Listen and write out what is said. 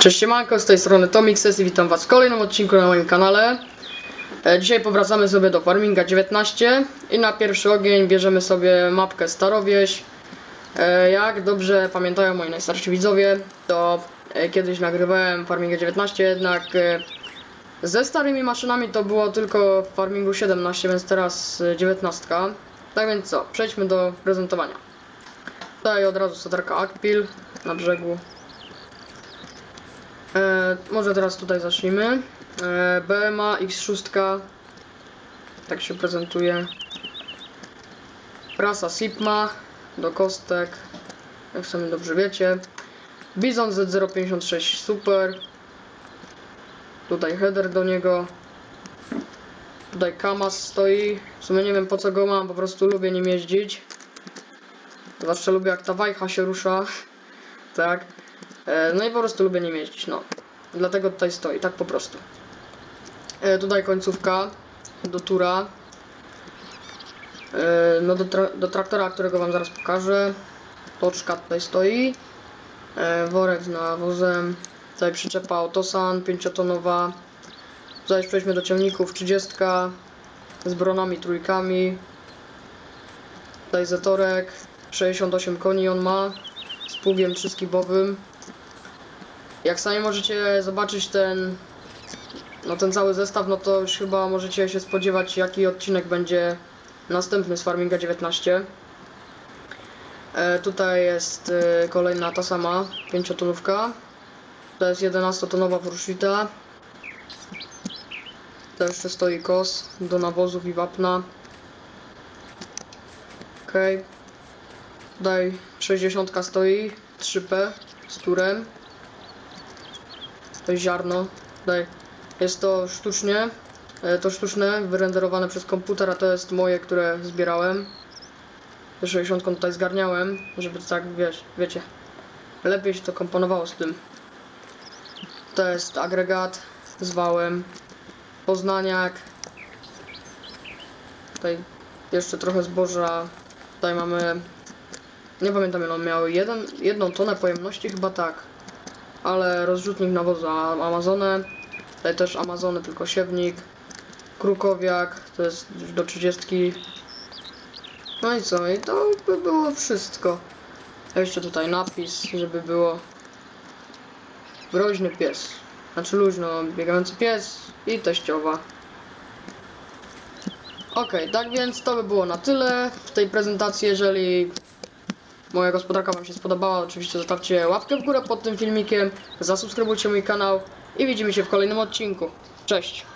Cześć siemanko, z tej strony Tomixes i witam was w kolejnym odcinku na moim kanale. E, Dzisiaj powracamy sobie do Farminga 19 i na pierwszy ogień bierzemy sobie mapkę Starowieś. E, Jak dobrze pamiętają moi najstarsi widzowie, to e, kiedyś nagrywałem Farminga 19, jednak ze starymi maszynami to było tylko w Farmingu 17, więc teraz e, 19. Tak więc co, przejdźmy do prezentowania. Tutaj od razu sodarka Akpil na brzegu. E, może teraz tutaj zacznijmy. E, BMA X6 tak się prezentuje. Prasa Sipma do kostek, jak sami dobrze wiecie. Bizon Z056 Super. Tutaj header do niego. Tutaj Kamas stoi. W sumie nie wiem po co go mam, po prostu lubię nim jeździć. Zwłaszcza lubię jak ta wajcha się rusza. tak. E, No i po prostu lubię nim jeździć, no. Dlatego tutaj stoi, tak po prostu. E, tutaj końcówka do tura. E, no do, tra do traktora, którego wam zaraz pokażę. Toczka tutaj stoi. Worek z nawozem. Tutaj przyczepa Autosan 5-tonowa. Tutaj przejdźmy do ciągników 30 z bronami trójkami. Tutaj zatorek 68 koni on ma z pługiem trzyskibowym. Jak sami możecie zobaczyć ten no ten cały zestaw, no to już chyba możecie się spodziewać jaki odcinek będzie następny z Farminga 19. E, tutaj jest e, kolejna ta sama 5-tonówka. To jest 11-tonowa Wurszita. To jeszcze stoi kos do nawozów i wapna. Okej. Tutaj 60 stoi, 3P z turem. To ziarno. Tutaj jest to sztucznie. e, To sztuczne, wyrenderowane przez komputer, a to jest moje, które zbierałem. Te 60 tutaj zgarniałem, żeby tak wiesz, wiecie. Lepiej się to komponowało z tym. To jest agregat z wałem. Poznaniak. Tutaj jeszcze trochę zboża. Tutaj mamy. Nie pamiętam ile on miał. Jeden, jedną tonę pojemności chyba tak. Ale rozrzutnik nawozu Amazonę. Tutaj też Amazony, tylko siewnik. Krukowiak, to jest do 30. No i co? I to by było wszystko. A jeszcze tutaj napis, żeby było groźny pies. Znaczy luźno biegający pies i teściowa. Okej, tak więc to by było na tyle w tej prezentacji. Jeżeli moja gospodarka Wam się spodobała, oczywiście zostawcie łapkę w górę pod tym filmikiem, zasubskrybujcie mój kanał i widzimy się w kolejnym odcinku. Cześć!